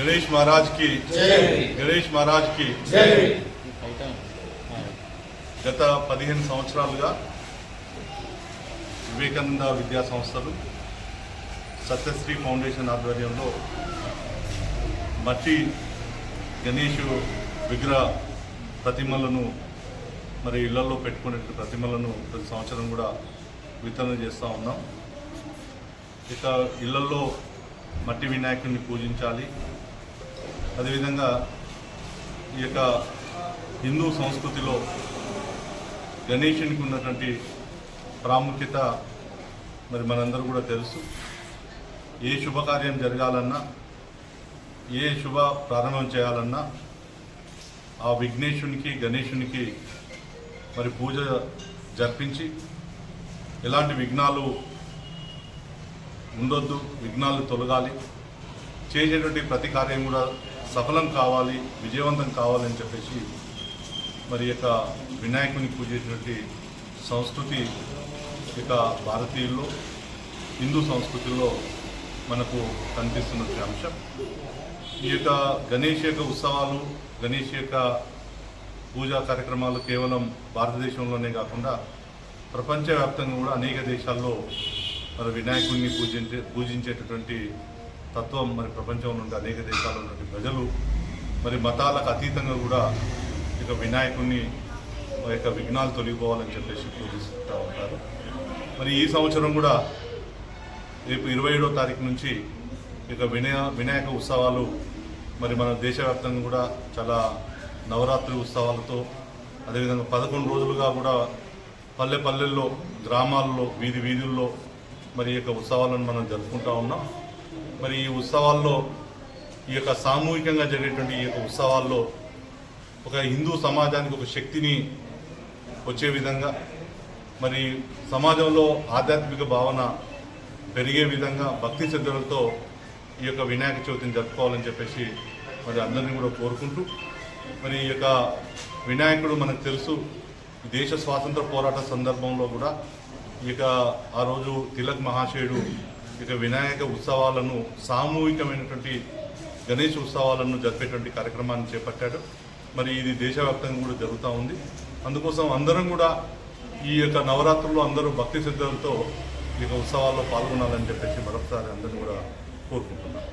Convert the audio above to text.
గణేష్ మహారాజ్కి జై. గణేష్ మహారాజ్కి జై గత పదిహేను సంవత్సరాలుగా వివేకానంద విద్యా సంస్థలు సత్యశ్రీ ఫౌండేషన్ ఆధ్వర్యంలో మట్టి గణేష్ విగ్రహ ప్రతిమలను మరి ఇళ్ళలో పెట్టుకునే ప్రతిమలను ప్రతి సంవత్సరం కూడా వితరణ చేస్తూ ఉన్నాం. ఇక ఇళ్ళలో మట్టి వినాయకుడిని పూజించాలి. అదేవిధంగా ఈ యొక్క హిందూ సంస్కృతిలో గణేషునికి ఉన్నటువంటి ప్రాముఖ్యత మరి మనందరూ కూడా తెలుసు. ఏ శుభకార్యం జరగాలన్నా ఏ శుభ ప్రారంభం చేయాలన్నా ఆ విఘ్నేశునికి గణేశునికి మరి పూజ జరిపించి ఎలాంటి విఘ్నాలు ఉండొద్దు విఘ్నాలు తొలగాలి. చేసేటువంటి ప్రతి కార్యం కూడా సఫలం కావాలి విజయవంతం కావాలని చెప్పేసి మరి యొక్క వినాయకుని పూజేటువంటి సంస్కృతి ఇక భారతీయుల్లో హిందూ సంస్కృతిలో మనకు కనిపిస్తున్నటువంటి అంశం. ఈ యొక్క గణేష్ యొక్క ఉత్సవాలు గణేష్ యొక్క పూజా కార్యక్రమాలు కేవలం భారతదేశంలోనే కాకుండా ప్రపంచవ్యాప్తంగా కూడా అనేక దేశాల్లో మరి వినాయకుడిని పూజించే పూజించేటటువంటి తత్వం మరి ప్రపంచంలో నుండి అనేక దేశాల్లో ఉన్నటువంటి ప్రజలు మరి మతాలకు అతీతంగా కూడా ఇక వినాయకుడిని మరి యొక్క విఘ్నాలు తొలగిపోవాలని చెప్పేసి పూజిస్తూ ఉంటారు. మరి ఈ సంవత్సరం కూడా రేపు ఇరవై ఏడో తారీఖు నుంచి ఇక వినయ వినాయక ఉత్సవాలు మరి మన దేశవ్యాప్తంగా కూడా చాలా నవరాత్రి ఉత్సవాలతో అదేవిధంగా పదకొండు రోజులుగా కూడా పల్లె పల్లెల్లో గ్రామాల్లో వీధి వీధుల్లో మరి ఈ యొక్క ఉత్సవాలను మనం జరుపుకుంటా ఉన్నాం. మరి ఈ ఉత్సవాల్లో ఈ యొక్క సామూహికంగా జరిగేటువంటి ఈ యొక్క ఉత్సవాల్లో ఒక హిందూ సమాజానికి ఒక శక్తిని వచ్చే విధంగా మరి సమాజంలో ఆధ్యాత్మిక భావన పెరిగే విధంగా భక్తి శ్రద్ధలతో ఈ యొక్క వినాయక చవితిని జరుపుకోవాలని చెప్పేసి మరి అందరినీ కూడా కోరుకుంటూ మరి ఈ యొక్క వినాయకుడు మనకు తెలుసు దేశ స్వాతంత్ర పోరాట సందర్భంలో కూడా ఈ యొక్క ఆ రోజు తిలక్ మహాశయుడు ఇక వినాయక ఉత్సవాలను సామూహికమైనటువంటి గణేష్ ఉత్సవాలను జరిపేటువంటి కార్యక్రమాన్ని చేపట్టాడు. మరి ఇది దేశవ్యాప్తంగా కూడా జరుగుతూ ఉంది. అందుకోసం అందరం కూడా ఈ యొక్క నవరాత్రుల్లో అందరూ భక్తి శ్రద్ధలతో ఈ ఉత్సవాల్లో పాల్గొనాలని చెప్పేసి మరొకసారి అందరిని కూడా కోరుకుంటున్నాను